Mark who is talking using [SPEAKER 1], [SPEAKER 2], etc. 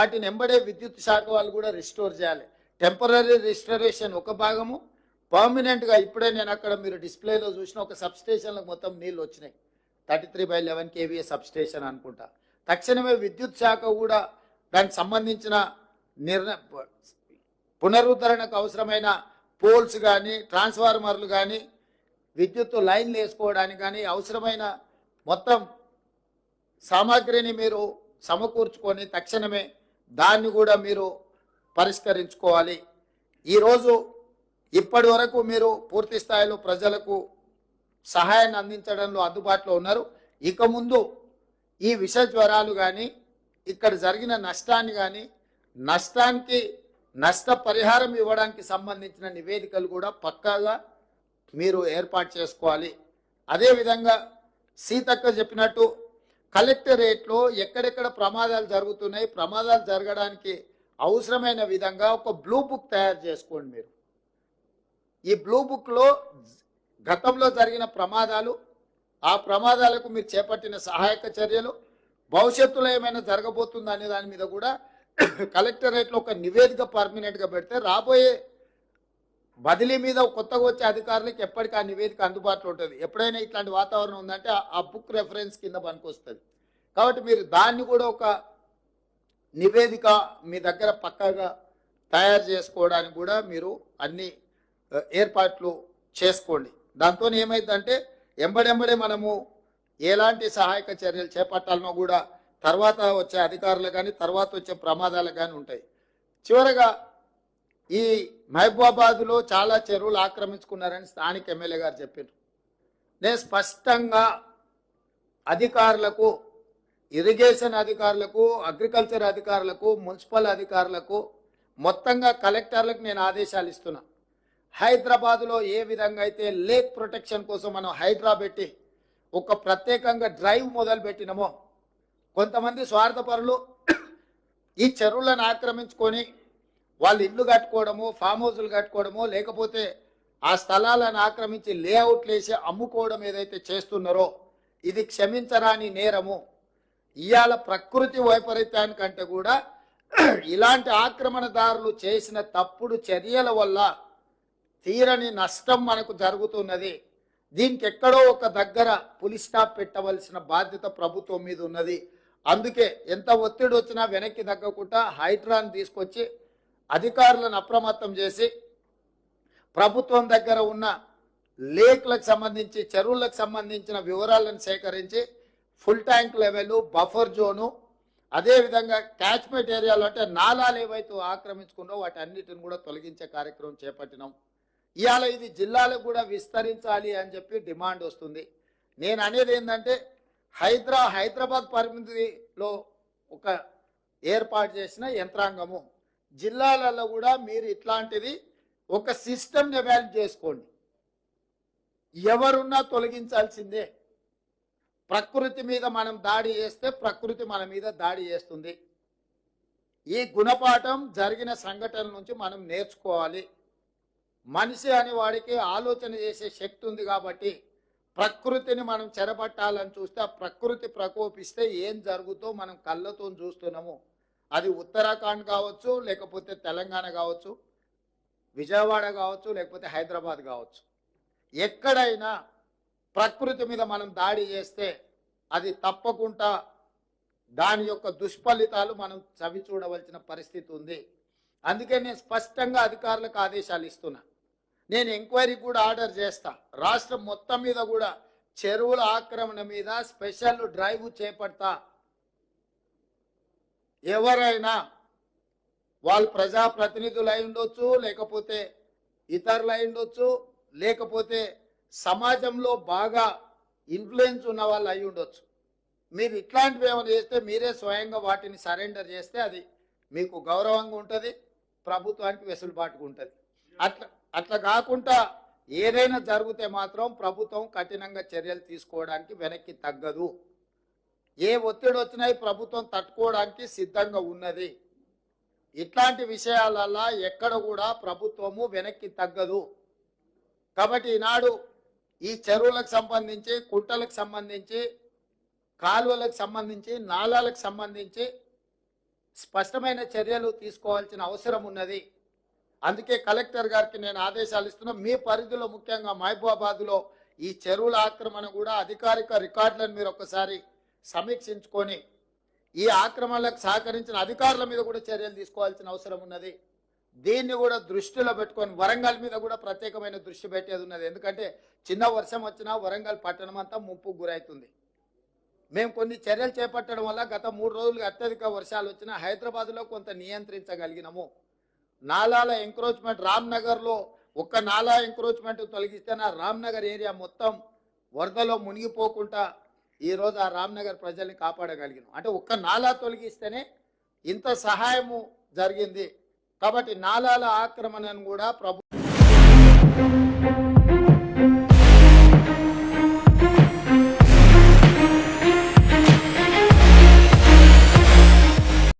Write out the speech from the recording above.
[SPEAKER 1] వాటిని ఎంబడే విద్యుత్ శాఖ వాళ్ళు కూడా రిస్టోర్ చేయాలి. టెంపరీ రిస్టరేషన్ ఒక భాగము. పర్మనెంట్గా ఇప్పుడే నేను అక్కడ మీరు డిస్ప్లేలో చూసిన ఒక సబ్స్టేషన్లకు మొత్తం నీళ్ళు వచ్చినాయి. Thirty three by eleven KVA substation అనుకుంటా. తక్షణమే విద్యుత్ శాఖ కూడా దానికి సంబంధించిన నిర్ణ పునరుద్ధరణకు అవసరమైన పోల్స్ కానీ ట్రాన్స్ఫార్మర్లు కానీ విద్యుత్ లైన్లు వేసుకోవడానికి కానీ అవసరమైన మొత్తం సామాగ్రిని మీరు సమకూర్చుకొని తక్షణమే దాన్ని కూడా మీరు పరిష్కరించుకోవాలి. ఈరోజు ఇప్పటి వరకు మీరు పూర్తి స్థాయిలో ప్రజలకు సహాయాన్ని అందించడంలో అందుబాటులో ఉన్నారు. ఇక ముందు ఈ విష జ్వరాలు కానీ ఇక్కడ జరిగిన నష్టాన్ని కానీ నష్టానికి నష్ట పరిహారం ఇవ్వడానికి సంబంధించిన నివేదికలు కూడా పక్కాగా మీరు ఏర్పాటు చేసుకోవాలి. అదేవిధంగా సీతక్క చెప్పినట్టు కలెక్టరేట్లో ఎక్కడెక్కడ ప్రమాదాలు జరుగుతున్నాయి ప్రమాదాలు జరగడానికి అవసరమైన విధంగా ఒక బ్లూ బుక్ తయారు చేసుకోండి మీరు. ఈ బ్లూ బుక్లో గతంలో జరిగిన ప్రమాదాలు ఆ ప్రమాదాలకు మీరు చేపట్టిన సహాయక చర్యలు భవిష్యత్తులో ఏమైనా జరగబోతుందా అనే దాని మీద కూడా కలెక్టరేట్లో ఒక నివేదిక పర్మనెంట్గా పెడితే రాబోయే బదిలీ మీద కొత్తగా వచ్చే అధికారులకు ఎప్పటికీ ఆ నివేదిక అందుబాటులో ఉంటుంది. ఎప్పుడైనా ఇట్లాంటి వాతావరణం ఉందంటే ఆ- బుక్ రెఫరెన్స్ కింద పనికొస్తుంది. కాబట్టి మీరు దాన్ని కూడా ఒక నివేదిక మీ దగ్గర పక్కాగా తయారు చేసుకోవడానికి కూడా మీరు అన్ని ఏర్పాట్లు చేసుకోండి. దాంతో ఏమైందంటే ఎంబడెంబడే మనము ఎలాంటి సహాయక చర్యలు చేపట్టాలనో కూడా తర్వాత వచ్చే అధికారులు కానీ తర్వాత వచ్చే ప్రమాదాలు కానీ ఉంటాయి. చివరగా ఈ మహబూబాబాద్లో చాలా చెరువులు ఆక్రమించుకున్నారని స్థానిక ఎమ్మెల్యే గారు చెప్పారు. నేను స్పష్టంగా అధికారులకు ఇరిగేషన్ అధికారులకు అగ్రికల్చర్ అధికారులకు మున్సిపల్ అధికారులకు మొత్తంగా కలెక్టర్లకు నేను ఆదేశాలు ఇస్తున్నా. హైదరాబాద్లో ఏ విధంగా అయితే లేక్ ప్రొటెక్షన్ కోసం మనం హైడ్రా పెట్టి ఒక ప్రత్యేకంగా డ్రైవ్ మొదలు పెట్టినమో కొంతమంది స్వార్థపరులు ఈ చెరువులను ఆక్రమించుకొని వాళ్ళు ఇల్లు కట్టుకోవడము ఫామ్ హౌస్లు కట్టుకోవడము లేకపోతే ఆ స్థలాలను ఆక్రమించి లేఅవుట్లు వేసి అమ్ముకోవడం ఏదైతే చేస్తున్నారో ఇది క్షమించరాని నేరము. ఇవాళ ప్రకృతి వైపరీత్యానికంటే కూడా ఇలాంటి ఆక్రమణదారులు చేసిన తప్పుడు చర్యల వల్ల తీరని నష్టం మనకు జరుగుతున్నది. దీనికి ఎక్కడో ఒక దగ్గర పులి స్టాప్ పెట్టవలసిన బాధ్యత ప్రభుత్వం మీద ఉన్నది. అందుకే ఎంత ఒత్తిడి వచ్చినా వెనక్కి తగ్గకుండా హైడ్రాన్ తీసుకొచ్చి అధికారులను అప్రమత్తం చేసి ప్రభుత్వం దగ్గర ఉన్న లేక్లకు సంబంధించి చెరువులకు సంబంధించిన వివరాలను సేకరించి full tank level buffer zone అదేవిధంగా క్యాచ్మెంట్ ఏరియాలో అంటే నాలాలు ఏవైతే ఆక్రమించుకున్నో వాటి అన్నిటిని కూడా తొలగించే కార్యక్రమం చేపట్టినాం. ఇవాళ ఇది జిల్లాలకు కూడా విస్తరించాలి అని చెప్పి డిమాండ్ వస్తుంది. నేను అనేది ఏంటంటే హైదరా హైదరాబాద్ పరిమితిలో ఒక ఏర్పాటు చేసిన యంత్రాంగము. జిల్లాలలో కూడా మీరు ఇట్లాంటిది ఒక సిస్టమ్ డెవలప్ చేసుకోండి. ఎవరున్నా తొలగించాల్సిందే. ప్రకృతి మీద మనం దాడి చేస్తే ప్రకృతి మన మీద దాడి చేస్తుంది. ఈ గుణపాఠం జరిగిన సంఘటనల నుంచి మనం నేర్చుకోవాలి. మనిషి అని వాడికి ఆలోచన చేసే శక్తి ఉంది కాబట్టి ప్రకృతిని మనం చెరపట్టాలని చూస్తే ఆ ప్రకృతి ప్రకోపిస్తే ఏం జరుగుతో మనం కళ్ళతో చూస్తున్నాము. అది ఉత్తరాఖండ్ కావచ్చు లేకపోతే తెలంగాణ కావచ్చు విజయవాడ కావచ్చు లేకపోతే హైదరాబాద్ కావచ్చు. ఎక్కడైనా ప్రకృతి మీద మనం దాడి చేస్తే అది తప్పకుండా దాని యొక్క దుష్ఫలితాలు మనం చవి చూడవలసిన పరిస్థితి ఉంది. అందుకే నేను స్పష్టంగా అధికారులకు ఆదేశాలు ఇస్తున్నా. నేను ఎంక్వైరీ కూడా ఆర్డర్ చేస్తా. రాష్ట్రం మొత్తం మీద కూడా చెరువుల ఆక్రమణ మీద స్పెషల్ డ్రైవ్ చేపడతా. ఎవరైనా వాళ్ళు ప్రజాప్రతినిధులు అయి ఉండొచ్చు లేకపోతే ఇతరులు అయి ఉండొచ్చు లేకపోతే సమాజంలో బాగా ఇన్ఫ్లుయెన్స్ ఉన్న వాళ్ళు అయి ఉండొచ్చు. మీరు ఇట్లాంటివి ఏమైనా చేస్తే మీరే స్వయంగా వాటిని సరెండర్ చేస్తే అది మీకు గౌరవంగా ఉంటుంది ప్రభుత్వానికి వెసులుబాటుగా ఉంటుంది. అట్లా అట్లా కాకుండా ఏదైనా జరిగితే మాత్రం ప్రభుత్వం కఠినంగా చర్యలు తీసుకోవడానికి వెనక్కి తగ్గదు. ఏ ఒత్తిడి వచ్చినా ప్రభుత్వం తట్టుకోవడానికి సిద్ధంగా ఉన్నది. ఇట్లాంటి విషయాలల్లా ఎక్కడ కూడా ప్రభుత్వము వెనక్కి తగ్గదు. కాబట్టి ఈనాడు ఈ చెరువులకు సంబంధించి కుంటలకు సంబంధించి కాలువలకు సంబంధించి నాళాలకు సంబంధించి స్పష్టమైన చర్యలు తీసుకోవాల్సిన అవసరం ఉన్నది. అందుకే కలెక్టర్ గారికి నేను ఆదేశాలు ఇస్తున్నా మీ పరిధిలో ముఖ్యంగా మహబూబాబాద్లో ఈ చెరువుల ఆక్రమణ కూడా అధికారిక రికార్డులను మీరు ఒకసారి సమీక్షించుకొని ఈ ఆక్రమణలకు సహకరించిన అధికారుల మీద కూడా చర్యలు తీసుకోవాల్సిన అవసరం ఉన్నది. దీన్ని కూడా దృష్టిలో పెట్టుకొని వరంగల్ మీద కూడా ప్రత్యేకమైన దృష్టి పెట్టేది ఉన్నది. ఎందుకంటే చిన్న వర్షం వచ్చినా వరంగల్ పట్టణం అంతా ముప్పుకు గురవుతుంది మేము కొన్ని చర్యలు చేపట్టడం వల్ల గత మూడు రోజులుగా అత్యధిక వర్షాలు వచ్చినా హైదరాబాద్లో కొంత నియంత్రించగలిగినాము. నాలాల ఎంక్రోచ్మెంట్ రామ్నగర్లో ఒక్క నాలా ఎంక్రోచ్మెంట్ తొలగిస్తే నా రామ్నగర్ ఏరియా మొత్తం వరదలో మునిగిపోకుండా ఈరోజు ఆ రామ్నగర్ ప్రజల్ని కాపాడగలిగినాం. అంటే ఒక్క నాలా తొలగిస్తేనే ఇంత సహాయము జరిగింది. కాబట్టి నాలాల ఆక్రమణను కూడా ప్రభుత్వం